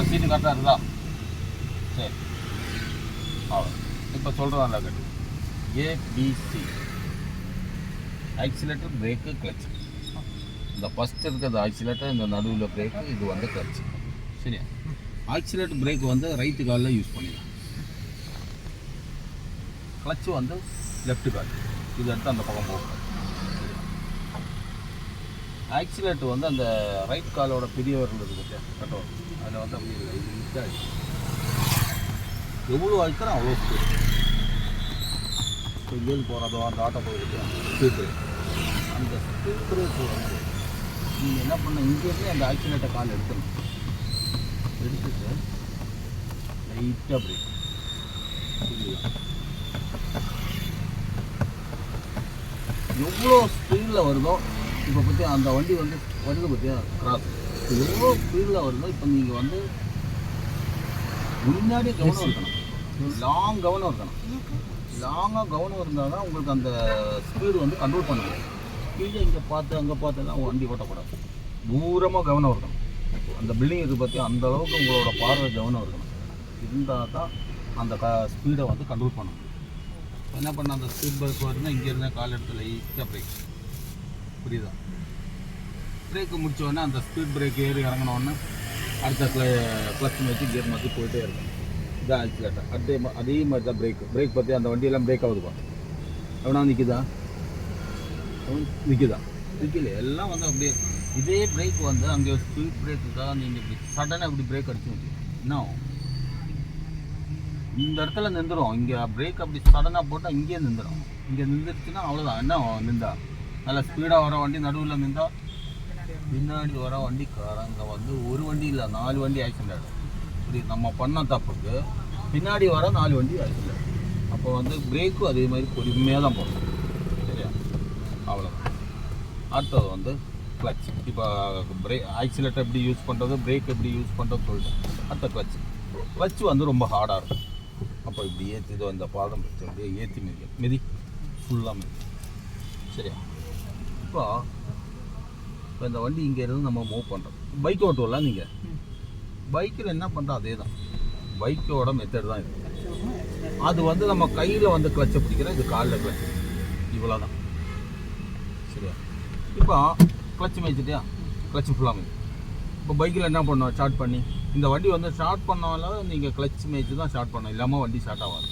இப்போ சீட்டு கரெக்டாக இருக்குதா? சரி. அவ்வளோ இப்போ சொல்கிறதா கேட்டு. ஏபிசி ஆக்சிலேட்டர் பிரேக்கு கிளச் இந்த ஃபஸ்ட் இருக்கிறது ஆக்சிலேட்டர் இந்த நடுவில் பிரேக்கு இது வந்து கிளச் சரியா? ஆக்சிலேட்டர் பிரேக் வந்து ரைட்டு காலில் யூஸ் பண்ணிடலாம். கிளச்சு வந்து லெஃப்ட் கால். இது எடுத்து அந்த பக்கம் போகும். ஆக்சிலேட்டர் வந்து அந்த ரைட் காலோட பெரிய வரல் இருக்கு அதில் வந்து அப்படி இல்லை. இது மிஸ் எவ்வளோ அழுத்தம் அவ்வளோ ஸ்பீடு இப்போ இங்கேருந்து போகிறதோ அந்த ஆட்டோ போயிருக்கு ஸ்பீட் அந்த ஸ்பீட் பிரேக் வந்து நீங்கள் என்ன பண்ண? இங்கேருந்து அந்த ஆக்சிலேட்டர் கால் எடுக்கணும் எடுத்துட்டு லைட்டாக பிரேக் புரியுதா எவ்வளோ ஸ்பீடில் வருதோ? இப்போ பற்றி அந்த வண்டி வந்து வருது பற்றியா கிராஸ் எவ்வளோ ஸ்பீடில் வருதோ இப்போ நீங்கள் வந்து முன்னாடி கவனம் இருக்கணும். லாங் கவனம் இருக்கணும். லாங்காக கவனம் இருந்தால் தான் உங்களுக்கு அந்த ஸ்பீடு வந்து கண்ட்ரோல் பண்ண முடியும். கீழே இங்கே பார்த்து அங்கே பார்த்துலாம் வண்டி ஓட்டக்கூடாது. தூரமாக கவனம் இருக்கணும். அந்த பில்டிங் இருக்குது பார்த்தியா அந்த அளவுக்கு உங்களோட பார்வை கவனம் இருக்கணும். இருந்தால் தான் அந்த க ஸ்பீடை வந்து கண்ட்ரோல் பண்ண முடியும். என்ன பண்ண அந்த ஸ்பீட் பிரேக் வருதுன்னா இங்கே இருந்தால் கால் எடுத்து லைட்டாக பிரேக் புரியுதா? பிரேக்கு முடித்தோடனே அந்த ஸ்பீட் பிரேக் ஏறி இறங்கினோடனே அடுத்த கிள கிளச் வச்சு கியர் மாற்றி போயிட்டே இருக்கும். இதான் ஆக்சிலேட்டர் அதே மாதிரி அதே மாதிரி தான் பிரேக் பிரேக் பற்றி அந்த வண்டியெல்லாம் பிரேக் ஆகுதுப்பா. எவனா நிற்குதா நிற்குதா நிற்கல எல்லாம் வந்து அப்படியே இதே பிரேக் வந்து அங்கே ஸ்பீட் பிரேக்குக்காக நீங்கள் இப்படி சடனாக இப்படி பிரேக் அடிச்சு என்ன ஆகும்? இந்த இடத்துல நின்றுடும் இங்கே பிரேக் அப்படி சடனாக போட்டால் இங்கேயே நின்றுடும் இங்கே நின்றுச்சுன்னா அவ்வளோதான் என்ன ஆகும் நின்றா? நல்லா ஸ்பீடாக வர வண்டி நடுவில் நின்றா பின்னாடி வர வண்டிக்காரங்க வந்து ஒரு வண்டி இல்லை நாலு வண்டி ஆக்சிடென்ட் ஆகிடும் இப்படி நம்ம பண்ண தப்புக்கு பின்னாடி வர நாலு வண்டி ஆக்சிடென்ட் ஆகிடும் அப்போ வந்து பிரேக்கும் அதே மாதிரி பொறுமையாக தான் போடணும் சரியா? அவ்வளோதான் அடுத்தது வந்து கிளச் இப்போ பிரேக் ஆக்சிலேட்டர் எப்படி யூஸ் பண்ணுறது பிரேக் எப்படி யூஸ் பண்ணுறது சொல்லிட்டு அடுத்த கிளச் கிளச் வந்து ரொம்ப ஹார்டாக இருக்கும். அப்போ இப்படி ஏற்றிதோ இந்த பாதம் வச்சு அப்படியே ஏற்றி மிதி. மிதி ஃபுல்லாக மிதி. சரியா? இப்போ இப்போ இந்த வண்டி இங்கே இருந்து நம்ம மூவ் பண்ணுறோம் பைக் ஓட்டுவோம்ல நீங்கள் பைக்கில் என்ன பண்ணுறோம் அதே தான் பைக்கோட மெத்தட் தான் இது. அது வந்து நம்ம கையில் வந்து கிளச்சை பிடிக்கிறோம் இது காலில் கிளச்சு இவ்வளோ தான் சரியா? இப்போ கிளச்சு மேய்ச்சிட்டியா? கிளச்சு ஃபுல்லாக மேய்ச்சி இப்போ பைக்கில் என்ன பண்ணோம்? ஸ்டார்ட் பண்ணி. இந்த வண்டி வந்து ஸ்டார்ட் பண்ணாலும் நீங்கள் கிளச் மேய்ச்சி தான் ஸ்டார்ட் பண்ணணும். இல்லாமல் வண்டி ஸ்டார்ட் ஆகாது.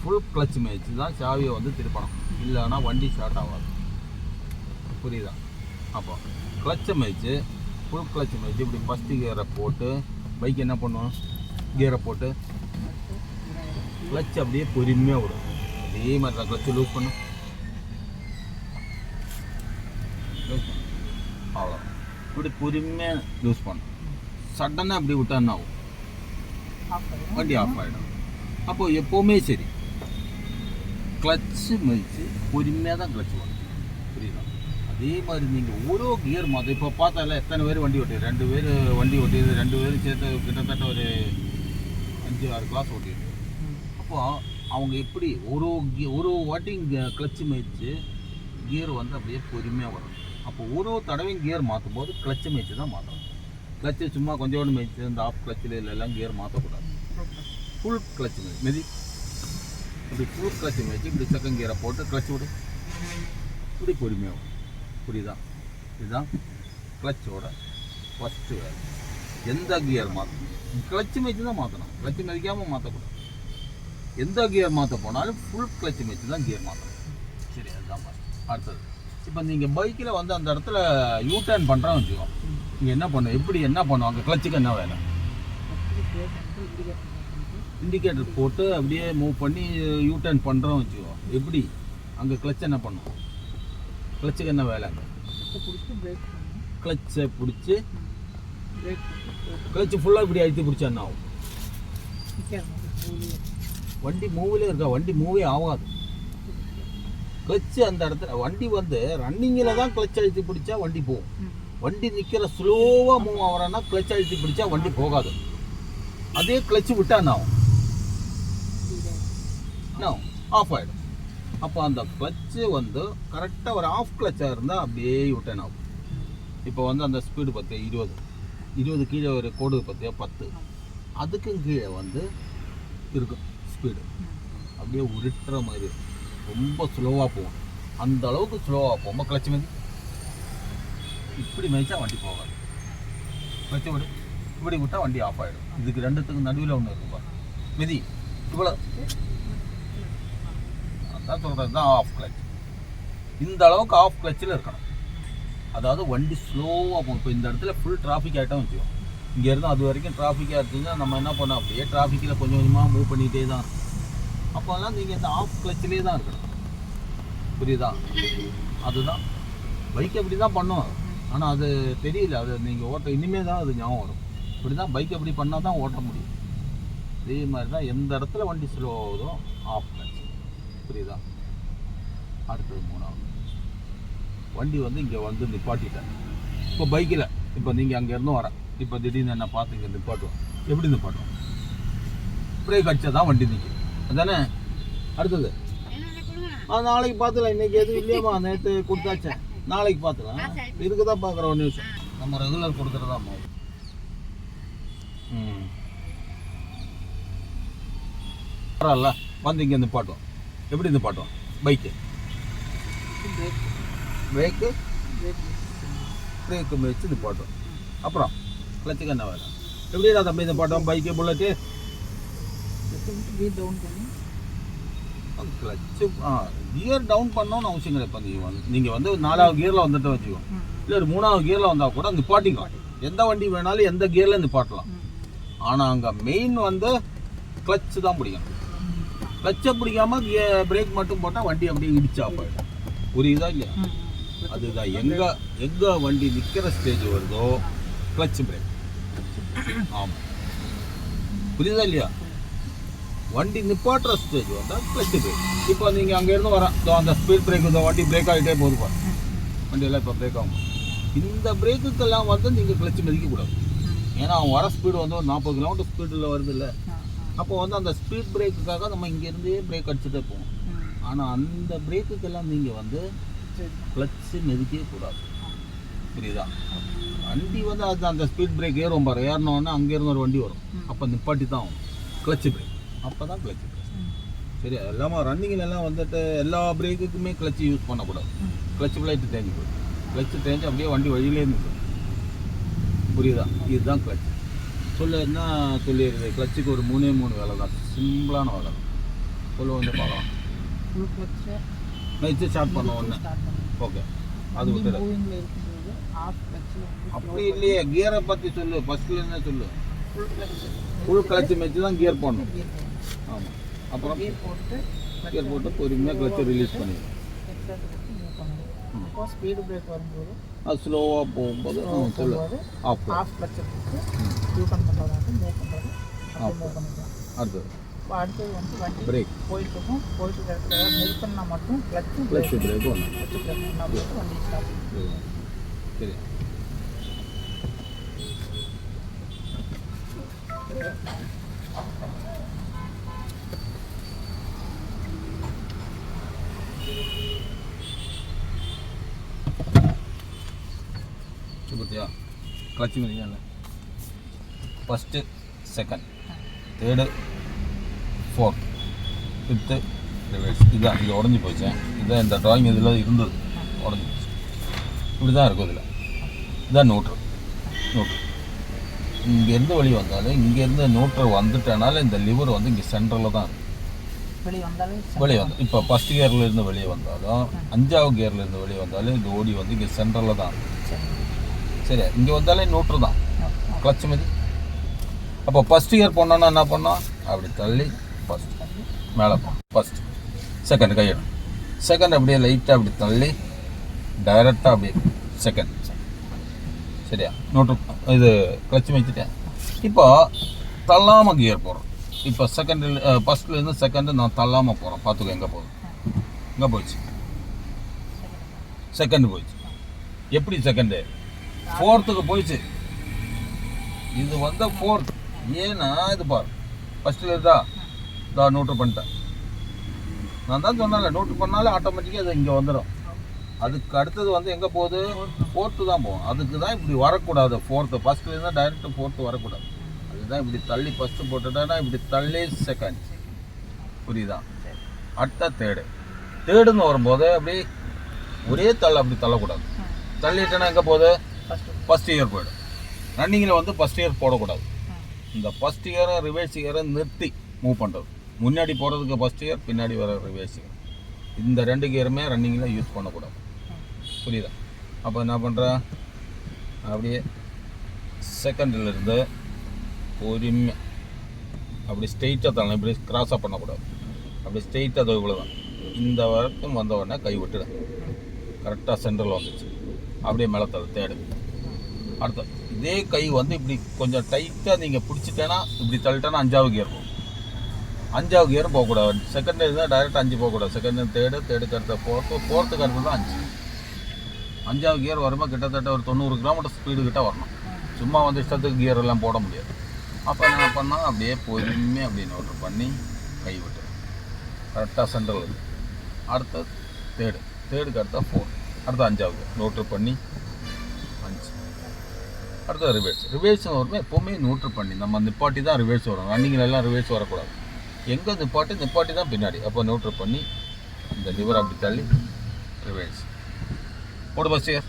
ஃபுல் கிளச் மேய்ச்சி தான் சாவியை வந்து திருப்பணும். இல்லைன்னா வண்டி ஸ்டார்ட் ஆகாது. புரியுதா? அப்போ கிளச்சை மேய்ச்சி ஃபுல் கிளச் மேய்ச்சி இப்படி ஃபஸ்ட்டு கியரை போட்டு பைக் என்ன பண்ணுவோம் கியரை போட்டு கிளச் அப்படியே பொறுமையாக விடும். அதே மாதிரி தான் கிளச்சை லூஸ் பண்ணும். லூஸ் பண்ணு அவ்வளோ இப்படி பொறுமையாக லூஸ் பண்ணும். சடனாக அப்படி விட்டா என்ன ஆகும்? வண்டி ஆஃப் ஆகிடும் அப்போ எப்போவுமே சரி. கிளச்சு மதித்து பொறுமையாக தான் கிளச்சு வரும் புரியுதா? அதே மாதிரி நீங்கள் ஒரு கியர் மாதம் இப்போ பார்த்தால எத்தனை பேர் வண்டி ஓட்டி ரெண்டு பேர் வண்டி ஓட்டியது ரெண்டு பேரும் சேர்த்து கிட்டத்தட்ட ஒரு அஞ்சு ஆறு கிளாஸ் ஓட்டிட்டு அப்போ அவங்க எப்படி ஒரு gi- ஒரு வாட்டி கிளச்சு மேய்ச்சி கியர் வந்து அப்படியே பொறுமையாக வரும். அப்போ ஒரு தடவையும் கியர் மாற்றும் போது கிளச்சு மேய்ச்சி தான் மாற்றணும் கிளச்சு சும்மா கொஞ்சோண்டு மேய்ச்சி இந்த ஆஃப் கிளச்சில் எல்லாம் கியர் மாற்றக்கூடாது ஃபுல் கிளச்சு மேய்ச்சி மெதி. இப்படி ஃபுல் கிளச்சு மேய்ச்சி இப்படி செகண்ட் கியரை போட்டு கிளச்சு விடு. இப்படி பொறுமையாகும் புரியுதா? இதுதான் கிளச்சோட ஃபஸ்ட்டு வேலை. எந்த கியர் மாற்றணும் கிளச்சு மேய்ச்சி தான் மாற்றணும் கிளச்சு மிதிக்காமல் மாற்றக்கூடாது எந்த கியர் மாற்ற போனாலும் ஃபுல் கிளச்சு மேய்ச்சி தான் கியர் மாற்றணும் சரி அதுதான் அடுத்தது. இப்போ நீங்கள் பைக்கில் வந்து அந்த இடத்துல யூ டர்ன் பண்ணுறோம் வச்சுக்கோ. நீங்கள் என்ன பண்ணும் எப்படி என்ன பண்ணும் அங்கே கிளச்சுக்கு என்ன வேலை? இண்டிகேட்டர் போட்டு அப்படியே மூவ் பண்ணி யூ டர்ன் பண்ணுறோம் வச்சுக்கோ. எப்படி? அங்கே கிளச் என்ன பண்ணும்? கிளச்சுக்கு என்ன வேலை? கிளச்சை பிடிச்சி கிளச்சு ஃபுல்லாக இப்படி அழுத்தி பிடிச்சா என்ன ஆகும்? வண்டி மூவிலே இருக்கா? வண்டி மூவே ஆகாது. கிளச்சு அந்த இடத்துல வண்டி வந்து ரன்னிங்கில் தான் கிளச் அழுத்தி பிடிச்சா வண்டி போகும். வண்டி நிற்கிற ஸ்லோவாக மூவ் ஆகிறன்னா கிளச் அழுத்தி பிடிச்சா வண்டி போகாது. அதே கிளச்சு விட்டா என்ன ஆகும்? ஆஃப் ஆகிடும் அப்போ அந்த கிளச்சு வந்து கரெக்டாக ஒரு ஆஃப் கிளச்சாக இருந்தால் அப்படியே விட்டேன் ஆகும். இப்போ வந்து அந்த ஸ்பீடு பத்து இருபது. இருபது கீழே ஒரு கோடு பார்த்தியா பத்து. அதுக்கும் கீழே வந்து இருக்கும் ஸ்பீடு அப்படியே உருட்டுற மாதிரி ரொம்ப ஸ்லோவாக போகும். அந்த அளவுக்கு ஸ்லோவாக போகும் கிளச்சு மாதிரி. இப்படி மேய்ச்சா வண்டி போகாது. கிளச்சு விடு. இப்படி விட்டால் வண்டி ஆஃப் ஆகிடும் இதுக்கு ரெண்டுத்துக்கு நடுவில் ஒன்று இருக்குப்பா மிதி. இவ்வளோ அதான் சொல்கிறது தான் ஆஃப் கிளச் இந்த அளவுக்கு ஆஃப் கிளச்சில் இருக்கணும். அதாவது வண்டி ஸ்லோவாக போகும். இப்போ இந்த இடத்துல ஃபுல் டிராஃபிக் ஆகிட்டோம் வச்சுக்கோம் இங்கேருந்து அது வரைக்கும் டிராஃபிக்காக இருந்துச்சுன்னா நம்ம என்ன பண்ணோம் அப்படியே டிராஃபிக்கில் கொஞ்சம் கொஞ்சமாக மூவ் பண்ணிகிட்டே தான் இருக்கணும். அப்போல்லாம் நீங்கள் இந்த ஆஃப் கிளச்சிலே தான் இருக்கணும். புரியுதா? அதுதான். பைக் அப்படி தான் பண்ணும் ஆனால் அது தெரியல. அது நீங்கள் ஓட்ட இனிமேல் தான் அது ஞாபகம் வரும். இப்படி தான் பைக் அப்படி பண்ணால் தான் ஓட்ட முடியும். அதே மாதிரி தான் எந்த இடத்துல வண்டி ஸ்லோ ஆகுதோ ஆஃப் கிளச் புரியுதா? அடுத்தது மூணாவது. வண்டி வந்து இங்கே வந்து நிப்பாட்டிட்டேன். இப்போ பைக்கில் இப்போ நீங்கள் அங்கேருந்து வர இப்போ திடீர்னு என்ன பார்த்து இங்கே நிப்பாட்டுவோம். எப்படி நிப்பாட்டுவோம்? பிரேக் அடிச்சா தான் வண்டி நிற்கும் அதானே? அடுத்தது. ஆ நாளைக்கு பார்த்துக்கலாம். இன்னைக்கு எதுவும் இல்லையாம்மா. நேற்று கொடுத்தாச்சேன் நாளைக்கு பார்த்துக்கலாம். இதுக்கு தான் பார்க்குறோம் நியூஸ் நிமிஷம் நம்ம ரெகுலர் கொடுத்துட்டு ம். பரவாயில்ல. வந்து இங்கே நிப்பாட்டுவோம். எப்படி நிப்பாட்டுவோம் பைக்கு பிரேக்கு பிரேக்கு வச்சு நிப்பாட்டுவோம் அப்புறம் கிளச்சுக்கு என்ன வேலை? எப்படிடா தம்பி நிப்பாட்டுவோம் பைக்கு புல்லட்டு கிளச்சு ஆ கியர் டவுன் பண்ணணும்னு அவசியம் கிடையாது இப்போ நீங்கள் வந்து நாலாவது கியரில் வந்துட்டு வச்சுக்கோ. இல்லை ஒரு மூணாவது கியரில் வந்தால் கூட நிப்பாட்டிங்க எந்த வண்டி வேணாலும் எந்த கியரில் நிப்பாட்டலாம் ஆனால் அங்கே மெயின் வந்து கிளச்சு தான் பிடிக்கணும். கிளச்சை பிடிக்காம பிரேக் மட்டும் போட்டால் வண்டி அப்படியே இடிச்சா போயிடும். புரியுதா இல்லையா? அதுதான். எங்க எங்க வண்டி நிக்கிற ஸ்டேஜ் வருதோ கிளச் பிரேக் ஆமாம் புரியுதா இல்லையா? வண்டி நிப்பாட்டுற ஸ்டேஜ் வந்தா கிளச் பிரேக் இப்போ நீங்கள் அங்கேருந்து வர அந்த ஸ்பீட் பிரேக் இந்த வண்டி பிரேக் ஆகிட்டே போகுது பாரு. வண்டியெல்லாம் இப்போ பிரேக் ஆகும். இந்த பிரேக்குக்கெல்லாம் வந்து நீங்கள் கிளச் மிதிக்கக்கூடாது. ஏன்னா அவன் வர ஸ்பீடு வந்து ஒரு நாற்பது கிலோமீட்டர் ஸ்பீடில் வருது இல்லை அப்போ வந்து அந்த ஸ்பீட் பிரேக்குக்காக நம்ம இங்கேருந்தே பிரேக் அடிச்சுட்டே போவோம். ஆனால் அந்த பிரேக்குக்கெல்லாம் நீங்கள் வந்து கிளச்சு மிதிக்கவே கூடாது. புரியுதா? வண்டி வந்து அது அந்த ஸ்பீட் பிரேக் ஏறும் பாரு. ஏறினோடனே அங்கேருந்து ஒரு வண்டி வரும். அப்போ நிப்பாட்டி தான் ஆகும். கிளச்சு பிரேக் அப்போ தான் கிளச்சு பிரேக் சரி எல்லாமே ரன்னிங்கில் எல்லாம் வந்துட்டு எல்லா பிரேக்குக்குமே கிளச்சு யூஸ் பண்ணக்கூடாது. கிளச் பிளேட்டு தேஞ்சு போயிடும். கிளச்சு தேஞ்சு அப்படியே வண்டி வழியிலே நிற்கும் புரியுதா? இதுதான் கிளச் சொல்லு என்ன சொல்லிடுது கிளச்சுக்கு ஒரு மூணே மூணு வேலை தான். சிம்பிளான வேலை தான். சொல்லு வந்து பார்க்கலாம். நைட்டு ஸ்டார்ட் பண்ண ஒன்று ஓகே அது விட்டுடு. அப்படி இல்லையே. கியரை பற்றி சொல்லு. ஃபஸ்ட்ல என்ன சொல்லு? ஃபுல் கிளச்சு வச்சு தான் கியர் போடணும். ஆமாம் அப்புறம் கியர் போட்டு பொறுமையாக கிளச்சை ரிலீஸ் பண்ணிடும் ஸ்பீடு பிரேக் வரும்போது அது ஸ்லோவாக போகும்போது சொல்லு off off clutch U turn பண்ணுறதாட்டும் move பண்ணுறது அடுத்தது. அடுத்தது வந்து வண்டி பிரேக் போயிட்டு இருக்கும். போயிட்டு இருக்கிற இடத்துல நிறுத்தினா மட்டும் கிளச்சு கிளச்சு பிரேக் ஒன்று கிளச்சு பிரேக் பண்ணா மட்டும் வண்டி ஸ்டாப் சரி பார்த்தியா clutch மிதிக்கல first second third fourth fifth reverse இதுதான் இது உடஞ்சி போச்சு இதுதான் இந்த ட்ராயிங் இதில் இருந்தது உடஞ்சி போச்சு இப்படி தான் இருக்கும் இதில் இதுதான் நோட்ரு நோட்ரு இங்கேருந்து வெளியே வந்தாலும் இங்கேருந்து நோட்ரு வந்துட்டனால இந்த லிவர் வந்து இங்கே சென்டரில் தான் இருக்கும் வெளியே வந்தாலே வெளியே வந்து இப்போ ஃபஸ்ட் கியர்ல இருந்து வெளியே வந்தாலும் அஞ்சாவது கியர்ல இருந்து வெளியே வந்தாலும் இந்த ஓடி வந்து இங்கே சென்டரில் தான் இருக்கும் சரியா? இங்கே வந்தாலே நூற்று தான். கிளச் மதி. அப்போ ஃபஸ்ட் இயர் போனோன்னா என்ன பண்ணோம் அப்படி தள்ளி ஃபஸ்ட் மேலே போனோம் ஃபஸ்ட் செகண்ட் கையிடும் செகண்ட் அப்படியே லைட்டாக அப்படி தள்ளி டைரெக்டாக அப்படியே செகண்ட் சரியா? நோட்டு இது கிளச் வச்சுட்டேன். இப்போ தள்ளாமல் கியர் போகிறோம் இப்போ செகண்ட் ஃபஸ்ட்லேருந்து செகண்டு நான் தள்ளாமல் போகிறேன் பார்த்துக்கோ எங்கே போகுது? எங்கே போயிடுச்சு செகண்ட் போயிடுச்சு எப்படி செகண்டு ஃபோர்த்துக்கு போயிடுச்சு. இது வந்து ஃபோர்த் ஏன்னா இது பார் ஃபஸ்ட்டில் இருந்தா இதா நோட்டு பண்ணிட்டேன். நான் தான் சொன்னேன்ல நோட்டு பண்ணாலே ஆட்டோமேட்டிக்காக அது இங்கே வந்துடும் அதுக்கு அடுத்தது வந்து எங்கே போகுது? ஃபோர்த்து தான் போகும் அதுக்கு தான் இப்படி வரக்கூடாது ஃபோர்த்து ஃபஸ்ட்டில் இருந்தால் டைரெக்ட் ஃபோர்த்து வரக்கூடாது. அதுதான் இப்படி தள்ளி ஃபஸ்ட்டு போட்டுட்டேன்னா இப்படி தள்ளி செகண்ட் புரியுதா? சரி அடுத்த தேர்டு தேர்டுன்னு வரும்போது அப்படி ஒரே தள்ள அப்படி தள்ளக்கூடாது. தள்ளிட்டேன்னா எங்கே போகுது? ஃபஸ்ட் இயர் போயிடும். ரன்னிங்கில் வந்து ஃபஸ்ட் இயர் போடக்கூடாது. இந்த ஃபஸ்ட் இயரை ரிவர்ஸ் இயரை நிறுத்தி மூவ் பண்ணுறது முன்னாடி போகிறதுக்கு ஃபஸ்ட் இயர் பின்னாடி வர ரிவர்ஸ் இயர் இந்த ரெண்டு கியருமே ரன்னிங்கில் யூஸ் பண்ணக்கூடாது. புரியுதா? அப்போ என்ன பண்ணுறேன் அப்படியே செகண்டில் இருந்து பொறுமையாக அப்படி ஸ்ட்ரெயிட்டாக தள்ளணும். இப்படி கிராஸாக பண்ணக்கூடாது. அப்படி ஸ்ட்ரெயிட்டாக இவ்வளோ தான் இந்த வரைக்கும் வந்த உடனே கை விட்டுடும் கரெக்டாக சென்டரில் வந்துச்சு அப்படியே மேலே தள்ளு தேடு. அடுத்த இதே கை வந்து இப்படி கொஞ்சம் டைட்டாக நீங்கள் பிடிச்சிட்டேன்னா இப்படி தள்ளிட்டேன்னா அஞ்சாவது கியர் போகும். அஞ்சாவது கியர் போகக்கூடாது. செகண்ட் தான் டைரெக்டாக அஞ்சு போகக்கூடாது. செகண்ட் தேர்டு தேர்டுக்கு அடுத்த ஃபோர்த்து ஃபோர்த்துக்கு அடுத்து தான் அஞ்சு. அஞ்சாவது கியர் வரும்போது கிட்டத்தட்ட ஒரு தொண்ணூறு கிலோமீட்டர் ஸ்பீடு கிட்டே வரணும். சும்மா வந்து இஷ்டத்துக்கு கியர் எல்லாம் போட முடியாது. அப்போ என்ன பண்ணால் அப்படியே பொறுமையாக அப்படியே நோட்டு பண்ணி கை விட்டு கரெக்டாக சென்ட்ரல் அடுத்த தேர்டு தேர்டுக்கு அடுத்த ஃபோர் அடுத்த அஞ்சாவது. நோட்டு பண்ணி அஞ்சு. அடுத்தது ரிவேர்ஸ் ரிவேர்ஸ் வரும்போது எப்போவுமே நோட்டு பண்ணி நம்ம நிப்பாட்டி தான் ரிவேர்ஸ் வரும். ரன்னிங்கில் எல்லாம் ரிவேர்ஸ் வரக்கூடாது. எங்கே நிப்பாட்டி நிப்பாட்டி தான் பின்னாடி. அப்போ நோட்டு பண்ணி இந்த லிவர் அப்படி தள்ளி ரிவேர்ஸ் போடு பஸ் இயர்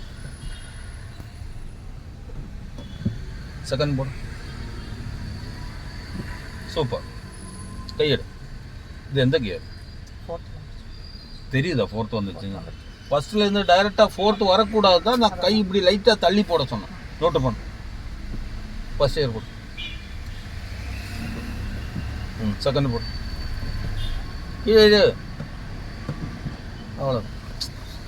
செகண்ட் போடு. சூப்பர் கையெடு இது எந்த கியர் தெரியுதா ஃபோர்த் வந்துச்சுங்க ஃபஸ்ட்லேருந்து டைரெக்டாக ஃபோர்த்து வரக்கூடாது தான் நான் கை இப்படி லைட்டாக தள்ளி போட சொன்னேன். நோட்டு பண்ண. ஃபஸ்ட் இயர் போட்டு ம் செகண்ட் போட்டு இது இது அவ்வளோ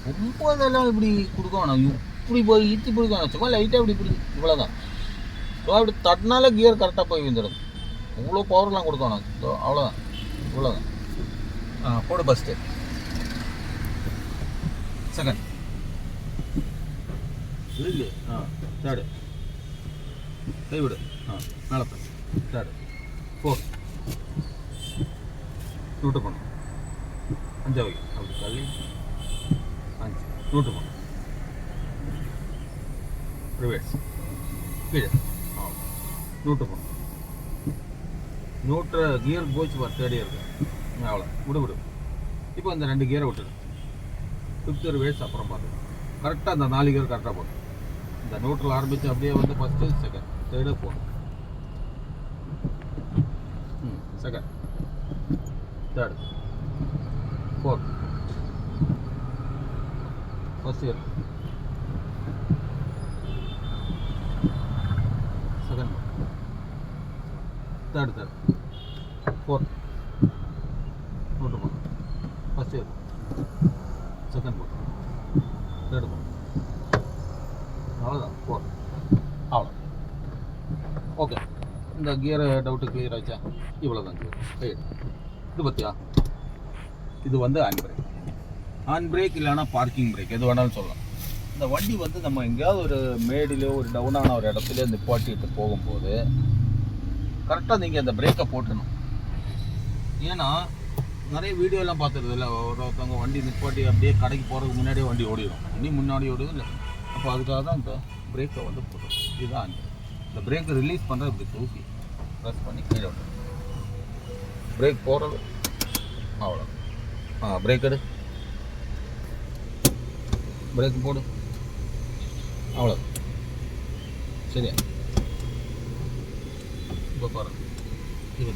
ரொம்ப இதெல்லாம் இப்படி கொடுக்க வேணாம் இப்படி போய் இத்தி பிடிக்க வேணாம் சும்மா லைட்டாக இப்படி பிடி இவ்வளோதான் ஸோ அப்படி தட்டினால கியர் கரெக்டாக போய் வந்துடும் இவ்வளோ பவர்லாம் கொடுக்க வேணாம் ஸோ அவ்வளோதான் இவ்வளோதான் ஆ போடு ஃபஸ்ட்டு செகண்ட் இல்லை ஆ தேர்டு கை விடு ஆ மேலே தேர்டு ஃபோர் நூட்டு பண்ணும் அஞ்சாவது அப்படி தள்ளி அஞ்சு நூட்டு பண்ணும் ரிவேர்ஸ் கீழே ஆ நூட்டு பண்ணும் நூற்று கியர் போச்சு பார் தேர்ட் இயர் அவ்வளோ விடு விடு இப்போ அந்த ரெண்டு கியரை விட்டுடு ஃபிஃப்த் ரிவேர்ஸ் அப்புறம் பார்த்து கரெக்டாக அந்த நாலு கியர் கரெக்டாக போடும் இந்த நூற்றில் ஆரம்பித்து அப்படியே வந்து ஃபஸ்ட்டு செகண்ட் தேர்டு ஃபோர் ம் second third fourth first gear second third third fourth note போடு ஃபஸ்ட் இயர் செகண்ட் போடு தேர்டு போடு அவ்வளோதான் ஃபோர் அவ்வளோ ஓகே இந்த கியர் டவுட்டு கிளியர் ஆச்சா இவ்வளோதான் கியர் இது பற்றியா இது வந்து ஹேண்ட் பிரேக் ஹேண்ட் பிரேக் இல்லைனா பார்க்கிங் பிரேக் எது வேணாலும் சொல்லலாம். இந்த வண்டி வந்து நம்ம எங்கேயாவது ஒரு மேடிலோ ஒரு டவுனான ஒரு இடத்துல நிப்பாட்டிட்டு போகும்போது கரெக்டாக நீங்கள் அந்த பிரேக்கை போட்டணும் ஏன்னா நிறைய வீடியோலாம் பார்த்துருது இல்லை ஒருத்தவங்க வண்டி நிப்பாட்டி அப்படியே கடைக்கு போகிறதுக்கு முன்னாடியே வண்டி ஓடிடும். வண்டி முன்னாடி ஓடிடும் இல்லை அப்போ அதுக்காக தான் இந்த பிரேக்கை வந்து போட்டோம் இதுதான் இந்த பிரேக்கை ரிலீஸ் பண்ணுறது இப்படி தூக்கி ப்ரெஸ் பண்ணி கீழே விட்டு பிரேக் போடுறது. அவ்வளோ ஆ பிரேக் எடு. பிரேக் போடு. அவ்வளோ சரியா? இப்போ பாரு இது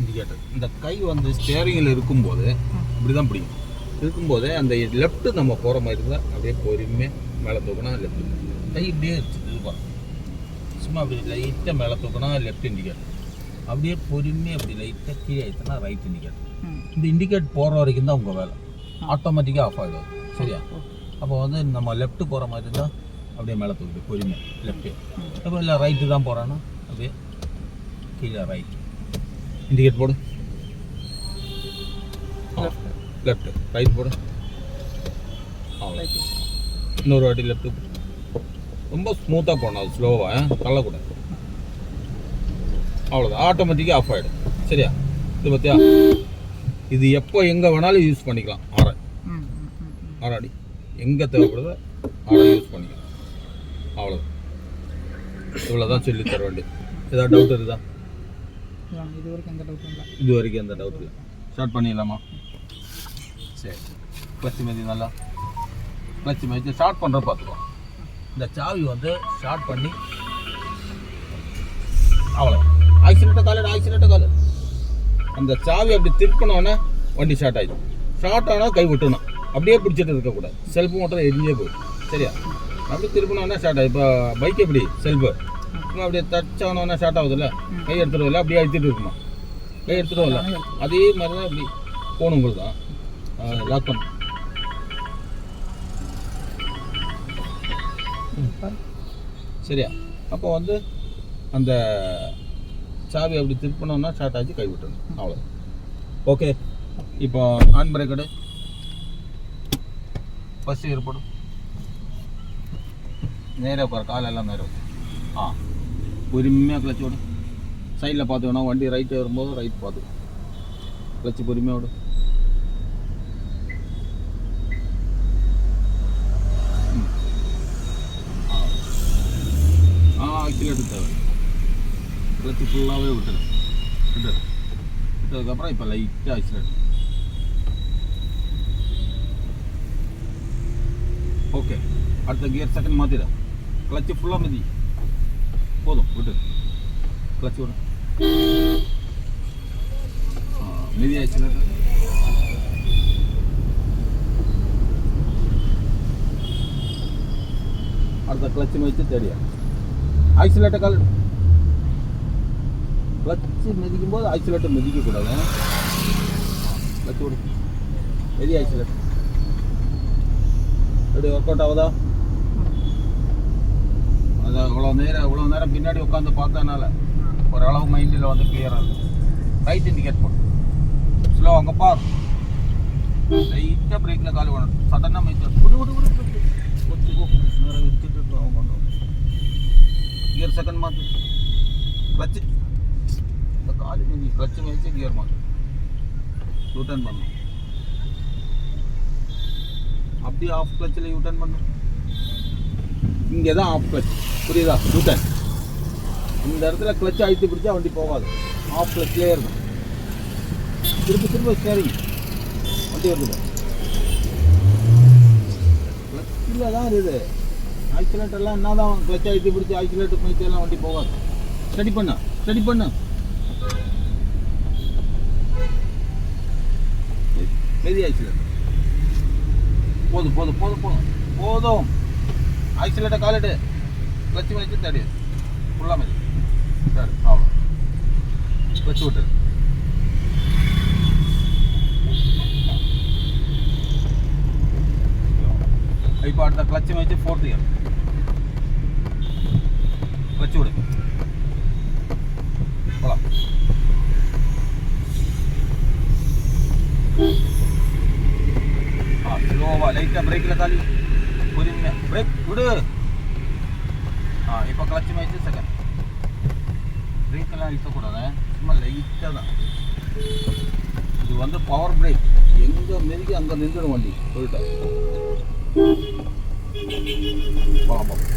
இண்டிகேட்டர் இந்த கை வந்து ஸ்டேரிங்கில் இருக்கும்போது இப்படி தான் பிடிக்கும். இருக்கும்போதே அந்த லெஃப்ட் நம்ம போகிற மாதிரி தான் அப்படியே பொறுமையாக மேலே தூக்கினா லெஃப்ட் கை இப்படியே பாரு சும்மா அப்படி லைட்டாக மேலே தூக்கினா லெஃப்ட் இண்டிகேட்டர் அப்படியே பொறுமையாக அப்படி லைட்டாக கீழே ஆயிடுச்சுன்னா ரைட் இண்டிகேட்டர் இந்த இண்டிகேட் போகிற வரைக்கும் தான் உங்கள் வேலை. ஆட்டோமேட்டிக்காக ஆஃப் ஆகிடும் சரியா? அப்போ வந்து நம்ம லெஃப்ட் போகிற மாதிரி தான் அப்படியே மேலே தூக்கிட்டு பொறுமையாக லெஃப்ட்டு அப்போ இல்லை ரைட்டு தான் போகிறான்னா அப்படியே கீழே ரைட் இண்டிகேட் போடு. லெஃப்ட் ரைட் போடு. இன்னொரு வாட்டி லெஃப்ட் ரொம்ப ஸ்மூத்தாக போகணும் அது ஸ்லோவாக தள்ளக்கூடாது அவ்வளோதான் ஆட்டோமேட்டிக்காக ஆஃப் ஆகிடும் சரியா? இது பார்த்தியா இது எப்போ எங்கே வேணாலும் யூஸ் பண்ணிக்கலாம். ஆரை ஆறாடி. எங்கே தேவைப்படுதோ அதை யூஸ் பண்ணிக்கலாம். அவ்வளோ இவ்வளோதான் சொல்லி தர வேண்டியது. ஏதாவது டவுட் இருக்குதா? இது வரைக்கும் எந்த டவுட்டும் இல்லை. இது வரைக்கும் எந்த டவுட் இல்லை. ஸ்டார்ட் பண்ணிடலாமா? சரி. கிளச்சி மதி நல்லா. கிளச்சி மதி ஸ்டார்ட் பண்ணுற பார்த்துக்கோ இந்த சாவி வந்து ஸ்டார்ட் பண்ணி அவ்வளோ ஆக்சிலேட்டர் காலர் ஆக்சிலேட்டர் காலர் அந்த சாவி அப்படி திருப்பினோடனே வண்டி ஸ்டார்ட் ஆயிடும் ஸ்டார்ட் ஆனால் கை விட்டணும் அப்படியே பிடிச்சிட்டு இருக்கக்கூடாது. செல்ஃபு மட்டும் எரிஞ்சே போயிடும். சரியா? அப்படி திருப்பினோடனே ஸ்டார்ட் ஆகும் இப்போ பைக் எப்படி? செல்ஃபு சும்மா அப்படியே டச் ஷார்ட் ஸ்டார்ட் ஆகுதுல்ல? கை எடுத்துட்டு வரல அப்படியே அழுத்திட்டு இருக்கணும். கை எடுத்துட்டு வரல அதே மாதிரி தான் இப்படி ஃபோன் உங்களுக்கு தான் லாக் பண்ணு. சரியா? அப்போ வந்து அந்த சாவி அப்படி திருப்பினோம்னா ஸ்டார்ட் ஆச்சு கை விட்டுணும் அவ்வளோ ஓகே இப்போ ஆன் பிரேக் எடு. ஃபஸ்ட்டு ஏற்படும் நேராக போகிற காலெல்லாம் நேரம் ஆ. பொறுமையாக கிளச்சி விடும் சைடில் பார்த்து வேணா வண்டி ரைட்டு வரும்போது ரைட் பார்த்து கிளச்சி பொறுமையாக விடும் ஆ. ஆ தேவை. கிளச்சி ஃபுல்லாகவே விட்டுரு விட்டுரு விட்டதுக்கப்புறம் இப்போ லைட்டாக ஆக்சிடென்ட் ஓகே அடுத்த கியர் செகண்ட் மாற்றிட கிளச்சி ஃபுல்லாக மதி. போதும் விட்டு கிளச்சி விடு. ஆ, மிதி அடுத்த கிளச்சு வச்சு தேடியா? ஆக்சிலேட்டர் கால் கிளச்சு மிதிக்கும் போது ஆக்சிலேட்டர் மிதிக்க கூடாது கிளச்சி விடு. மிதி ஆக்சிலேட்டர் எப்படி ஒர்க் அவுட் ஆகுதா? இவ்வளோ நேரம் இவ்வளோ நேரம் பின்னாடி உட்காந்து பார்த்ததுனால ஓரளவு மைண்டில் வந்து கிளியராக இருக்கும் ரைட் இண்டிகேட் போடு. ஸ்லோ அங்கே பார். லைட்டாக பிரேக்கில் கால் பண்ணணும். சடனாக மைண்ட் புது புது புது ஒத்து நேரம் விரிச்சிட்டு இருக்கோம் அவங்க கொண்டு கியர் செகண்ட் மாற்று கிளச்சு இந்த காலு மீதி கிளச்சு மேய்ச்சி கியர் மாற்று யூட்டர்ன் பண்ணணும் அப்படியே ஆஃப் கிளச்சில் யூட்டர்ன் பண்ணணும் இங்கே தான் ஆஃப் கிளச்சு புரியுதா? யூட்டர்ன் இந்த இடத்துல கிளச்சை அழுத்தி பிடிச்சா வண்டி போகாது. ஆஃப் கிளச்சிலே இருக்கும். திரும்ப திரும்ப ஸ்டேரிங் வண்டி வருது கிளச்சில் தான் இருக்குது. ஆக்சிலேட்டர்லாம் என்ன தான் கிளச்சை அழுத்தி பிடிச்சி ஆக்சிலேட்டர் போயிட்டெல்லாம் வண்டி போகாது. ஸ்டடி பண்ணு ஸ்டடி பண்ணு. பெரிய ஆக்சிலேட்டர் போதும் போதும் போதும் போதும். போதும். ஆக்சிலேட்டர் காலிட்டு கிளச்சு வச்சு தடி ஃபுல்லாக மாதிரி சரி அவ்வளோ வச்சு விட்டு இப்போ அடுத்த கிளச்சு வச்சு ஃபோர்த் இயர் கிளச்சு விடு போலாம் ஆ ஸ்லோவாக லைட்டாக பிரேக்கில் காலி பொறுமையாக பிரேக் விடு ஆ இப்போ கிளச்சு மாய்ச்சு செகண்ட் பிரேக்கெல்லாம் இழுக்கக்கூடாது. சும்மா லைட்டாக தான். இது வந்து பவர் பிரேக் எங்கே மெருகி அங்கே நின்றுடும் வண்டி. சொல்லிட்டேன் போகலாம் போகலாம்